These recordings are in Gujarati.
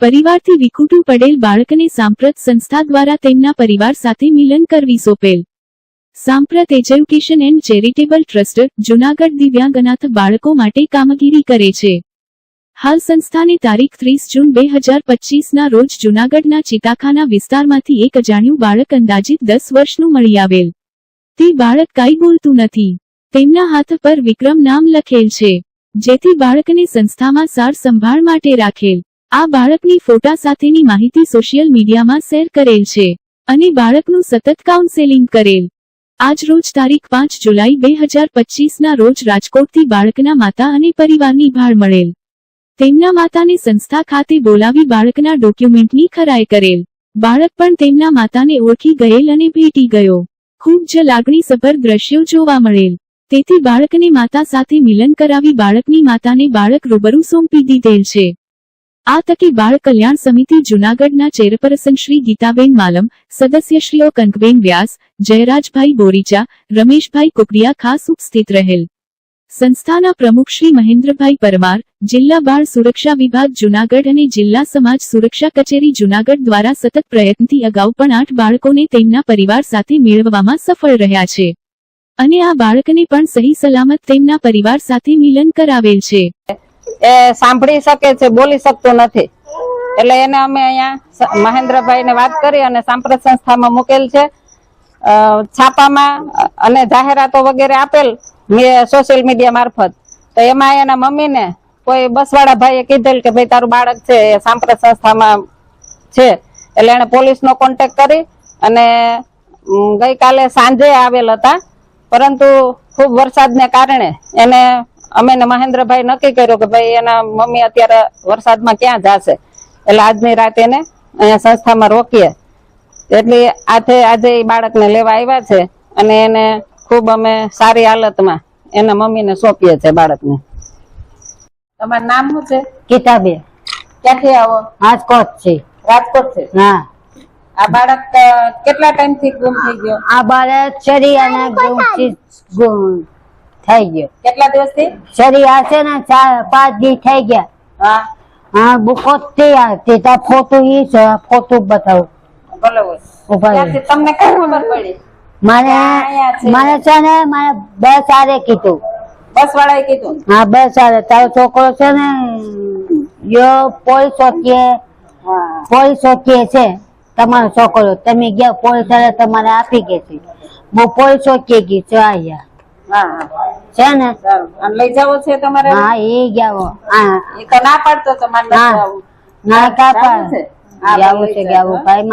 પરિવારથી વિખૂટું પડેલ બાળકને સાંપ્રત સંસ્થા દ્વારા તેમના પરિવાર સાથે મિલન કરવી સોંપેલ. Samprat education and charitable trust, Junagadh દિવ્યાંગ બાળકો માટે કામગીરી કરે છે. હાલ સંસ્થાને તારીખ ત્રીસ જૂન બે હજાર પચીસના રોજ જુનાગઢના ચિતાખાના વિસ્તારમાંથી એક અજાણ્યું બાળક અંદાજિત દસ વર્ષનું મળી આવેલ. તે બાળક કાંઈ બોલતું નથી. તેમના હાથ પર વિક્રમ નામ લખેલ છે, જેથી બાળકને સંસ્થામાં સાર સંભાળ માટે રાખેલ. આ બાળકની ફોટા સાથેની માહિતી સોશિયલ મીડિયામાં શેર કરેલ છે અને બાળકનું સતત કાઉન્સેલિંગ કરેલ. આજ રોજ તારીખ પાંચ જુલાઈ બે હજાર પચીસના રોજ રાજકોટથી બાળકના માતા અને પરિવારની ભાળ મળેલ. તેમના માતાને સંસ્થા ખાતે બોલાવી બાળકના ડોક્યુમેન્ટની ખરાઈ કરેલ. બાળક પણ તેમના માતાને ઓળખી ગયેલ અને ભેટી ગયો. ખૂબ જ લાગણીસભર દ્રશ્યો જોવા મળેલ. તેથી બાળકને માતા સાથે મિલન કરાવી બાળકની માતાને બાળક રૂબરૂ સોંપી દીધેલ છે. આ તકે બાળ કલ્યાણ સમિતિ જુનાગઢના ચેરપર્સન શ્રી ગીતાબેન માલમ, સદસ્યશ્રીઓ કંકબેન વ્યાસ, જયરાજભાઈ બોરીચા, રમેશભાઈ કુકડિયા ખાસ ઉપસ્થિત રહેલ. સંસ્થાના પ્રમુખ શ્રી મહેન્દ્રભાઈ પરમાર, જિલ્લા બાળ સુરક્ષા વિભાગ જુનાગઢ અને જિલ્લા સમાજ સુરક્ષા કચેરી જુનાગઢ દ્વારા સતત પ્રયત્નથી અગાઉ પણ આઠ બાળકોને તેમના પરિવાર સાથે મેળવવામાં સફળ રહ્યા છે. અને આ બાળકને પણ સહી સલામત તેમના પરિવાર સાથે મિલન કરાવેલ છે. એ સાંભળી શકે છે, બોલી શકતો નથી. એટલે એને અમે અહીંયા મહેન્દ્રભાઈ ને વાત કરી અને સાંપ્રત સંસ્થામાં મૂકેલ છે. છાપામાં અને જાહેરાતો વગેરે આપેલ સોશિયલ મીડિયા મારફત. તો એમાં એના મમ્મીને કોઈ બસવાળા ભાઈએ કીધેલ કે ભાઈ, તારું બાળક છે, એ સાંપ્રત સંસ્થામાં છે. એટલે એને પોલીસનો કોન્ટેક્ટ કરી અને ગઈકાલે સાંજે આવેલ હતા. પરંતુ ખૂબ વરસાદને કારણે એને અમે ને મહેન્દ્રભાઈ નક્કી કર્યું કે ભાઈ એના મમ્મી અત્યારે વરસાદમાં ક્યાં જશે? એટલે આજની રાત એને અહીંયા સંસ્થામાં રોકીએ. એટલે આજે આજે એ બાળકને લેવા આવ્યા છે અને એને ખૂબ અમે સારી હાલતમાં એના મમ્મીને સોંપીએ છે બાળકને. તમારું નામ શું છે? કિતાબે ક્યાંથી આવો? રાજકોટ છે રાજકોટ છે હા. આ બાળક કેટલા ટાઈમથી ગુમ થઈ ગયો? આ બાળક ચરી અને ગુમ થઈ ગયો. કેટલા દિવસથી? શરીર હશે ને ચાર પાંચ દી થઈ ગયા. હા. હા બુકો થી આવતી. તો ફોટો ઈ છે ફોટો બતાવું. તમને ખબર પડી? મારે અહીંયા છે. મારે છે ને મારે બસ આરે કીધું. બસ વાળાએ કીધું? હા બસ સારે તારો છોકરો છે ને યો પોલીસ ચોકીએ પોલીસ ચોકીએ છે તમારો છોકરો. તમે ગયા પોલીસ તમારે આપી ગઈ છે. હું પોલીસ ચોકીએ ગઈ છું અહીંયા છે ને? લઈ જવો છે તમારે? હા એ ગયા હા. એ તો ના પાડતો તો મારે નથી હા. આવવું. ના કાપા જાવું છે? હા, જાવું લઈ છે જાઓ, જાવું હા. ભાઈ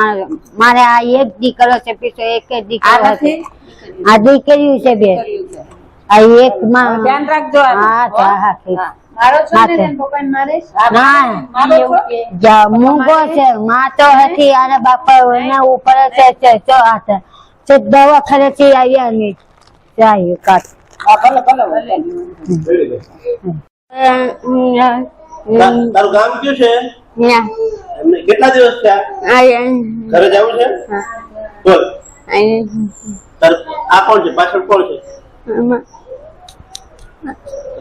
મારે આ એક દીકરો છે પીછો એક જ દીકરો છે આ દીકરી છે બે આ એક માં ધ્યાન રાખજો હા હા. હા. મારો છો ને ના છો? જા મૂંગો છે? માં તો હતી અને બાપા એના ઉપર છે છે ચો હાથે. છે દવાખાને થી આવ્યા નહીં. જાય કાટ હા, ભલે, ભલે, ભલે. તા- તારું ગામ કયું છે? કેટલા દિવસ થયા? ઘરે જવું છે? બોલ. આ કોણ છે? પાછળ કોણ છે?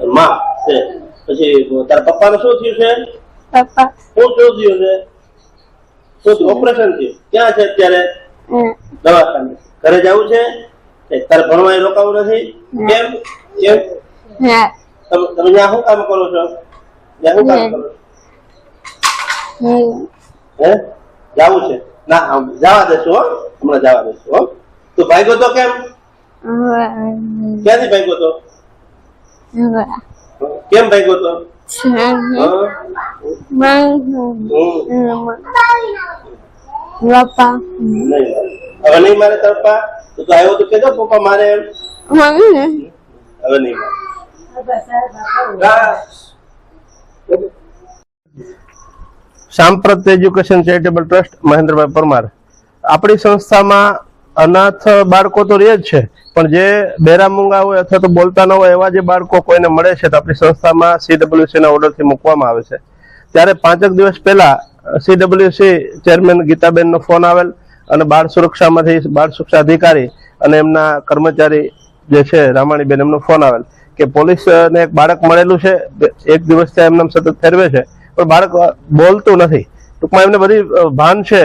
માં છે. પછી તારા પપ્પાને શું થયું છે? શું શું થયું છે? શું ઓપરેશન થયું. ક્યાં છે અત્યારે? દવાખાને. ઘરે જવું છે? એ તારે ભણવા રોકાવું નથી? કેમ? કેમ? તમે તમે ત્યાં શું કામ કરો છો? ત્યાં શું કામ કરો હે. જાવું છે? ના જવા દેશું હો. હમણાં જવા દેશું હો. તું ભાગ્યો તો કેમ? ક્યાંથી ભાગ્યો તો? કેમ ભાગ્યો તો? હવે નહીં મારે તરફા તો આવ્યો તો કેજો પપ્પા મારે હવે નહીં Samprat education charitable trust Mahendrabhai Parmar. આપણી સંસ્થામાં અનાથ બાળકો તો રહે જ છે પણ જે બેરામુંગા હોય અથવા તો બોલતા ન હોય એવા જે બાળકો કોઈને મળે છે તો આપણી સંસ્થામાં સીડબ્લ્યુસી ના ઓર્ડરથી મૂકવામાં આવે છે. ત્યારે પાંચેક દિવસ પહેલા સીડબ્લ્યુસી ચેરમેન ગીતાબેનનો ફોન આવેલ અને બાળ સુરક્ષામાંથી બાળ સુરક્ષા અધિકારી અને એમના કર્મચારી જે છે, રામાણીબેન, એમનો ફોન આવેલ કે પોલીસ ને એક બાળક મળેલું છે, એક દિવસ ત્યાં એમને સતત ફેરવે છે, પણ બાળક બોલતું નથી. ટૂંકમાં એમને બધી ભાન છે,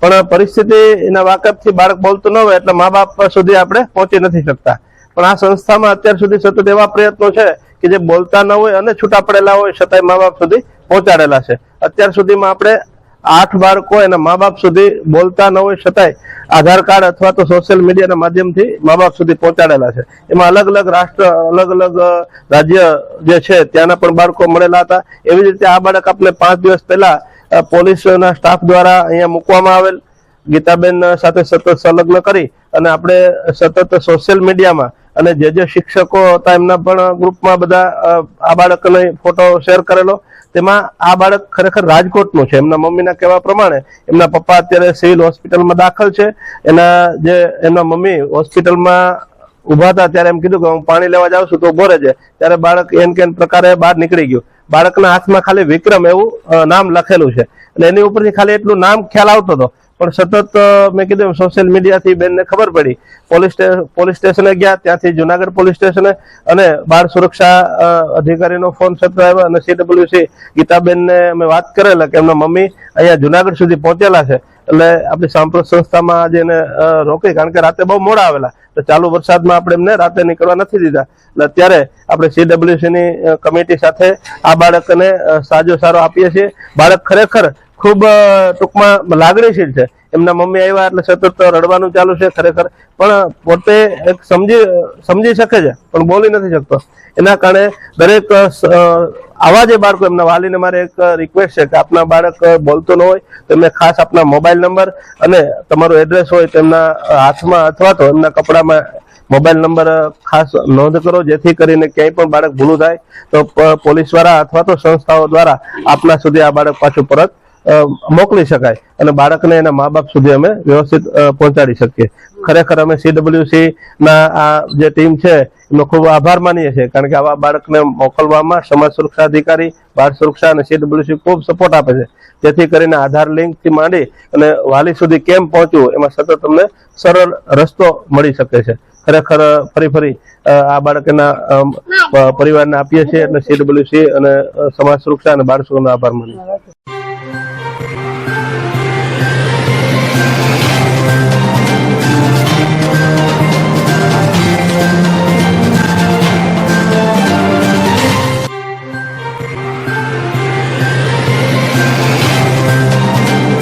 પણ પરિસ્થિતિ એના વાકફથી બાળક બોલતું ન હોય એટલે મા બાપ સુધી આપણે પહોંચી નથી શકતા. પણ આ સંસ્થામાં અત્યાર સુધી સતત એવા પ્રયત્નો છે કે જે બોલતા ન હોય અને છૂટા પડેલા હોય છતાંય મા બાપ સુધી પહોંચાડેલા છે. અત્યાર સુધીમાં આપણે આઠ બાળકો એના મા બાપ સુધી બોલતા ન હોય છતાંય આધાર કાર્ડ અથવા તો સોશિયલ મીડિયાના માધ્યમથી મા બાપ સુધી પહોંચાડેલા છે. એમાં અલગ અલગ રાષ્ટ્ર, અલગ અલગ રાજ્ય જે છે ત્યાંના પણ બાળકો મળેલા હતા. એવી રીતે આ બાળક આપણે પાંચ દિવસ પહેલા પોલીસના સ્ટાફ દ્વારા અહીંયા મૂકવામાં આવેલ. ગીતાબેન સાથે સતત સંલગ્ન કરી અને આપણે સતત સોશિયલ મીડિયામાં અને જે જે શિક્ષકો હતા એમના પણ ગ્રુપમાં બધા આ બાળકને ફોટો શેર કરેલો. તેમાં આ બાળક ખરેખર રાજકોટનું છે. એમના મમ્મીના કહેવા પ્રમાણે એમના પપ્પા અત્યારે સિવિલ હોસ્પિટલમાં દાખલ છે. એના જે એમના મમ્મી હોસ્પિટલમાં ઊભા હતા ત્યારે એમ કીધું કે હું પાણી લેવા જાઉં છું તો ઊભો રહેજે. ત્યારે બાળક એન કેન પ્રકારે બહાર નીકળી ગયું. બાળકના હાથમાં ખાલી વિક્રમ એવું નામ લખેલું છે. એટલે એની ઉપરથી ખાલી એટલું નામ ખ્યાલ આવતો હતો. પણ સતત મેં કીધું સોશિયલ મીડિયાથી બેનને ખબર પડી. પોલીસ પોલીસ સ્ટેશને ગયા, ત્યાંથી જુનાગઢ પોલીસ સ્ટેશને અને બાળ સુરક્ષા અધિકારીનો ફોન સત્ર આવ્યો અને સીડબ્લ્યુસી ગીતાબેનને અમે વાત કરેલા કે એમના મમ્મી અહીંયા જુનાગઢ સુધી પહોંચેલા છે. એટલે આપણી સાંપ્રત સંસ્થામાં આજે એને રોકી કારણ કે રાતે બહુ મોડા આવેલા. તો ચાલુ વરસાદમાં આપણે એમને રાતે નીકળવા નથી દીધા. એટલે અત્યારે આપણે સીડબ્લ્યુસીની કમિટી સાથે આ બાળકને સાજો સારો આપીએ છીએ. બાળક ખરેખર ખૂબ ટૂંકમાં લાગણીશીલ છે. એમના મમ્મી આવ્યા એટલે સતત રડવાનું ચાલુ છે ખરેખર. પણ પોતે એક સમજી સમજી શકે છે, પણ બોલી નથી શકતો. એના કારણે દરેક આવા જે બાળકો એમના વાલીને મારે એક રિક્વેસ્ટ છે કે આપના બાળક બોલતો ન હોય તો એમને ખાસ આપના મોબાઈલ નંબર અને તમારું એડ્રેસ હોય તેમના હાથમાં અથવા તો એમના કપડામાં મોબાઈલ નંબર ખાસ નોંધ કરો. જેથી કરીને ક્યાંય પણ બાળક ભૂલું થાય તો પોલીસ દ્વારા અથવા તો સંસ્થાઓ દ્વારા આપના સુધી આ બાળક પાછું પરત મોકલી શકાય અને બાળકને એના મા બાપ સુધી અમે વ્યવસ્થિત પહોંચાડી શકીએ. ખરેખર અમે સીડબ્લ્યુસી ના આ જે ટીમ છે એનો ખૂબ આભાર માનીએ છીએ કારણ કે આવા બાળકને મોકલવામાં સમાજ સુરક્ષા અધિકારી બાળ સુરક્ષા અને સીડબ્લ્યુસી ખૂબ સપોર્ટ આપે છે. જેથી કરીને આધાર લિંકથી માંડી અને વાલી સુધી કેમ પહોંચવું એમાં સતત તમને સરળ રસ્તો મળી શકે છે. ખરેખર ફરી ફરી આ બાળકના પરિવારને આપીએ છીએ એટલે સીડબ્લ્યુસી અને સમાજ સુરક્ષા અને બાળ સુરક્ષાનો આભાર માનીએ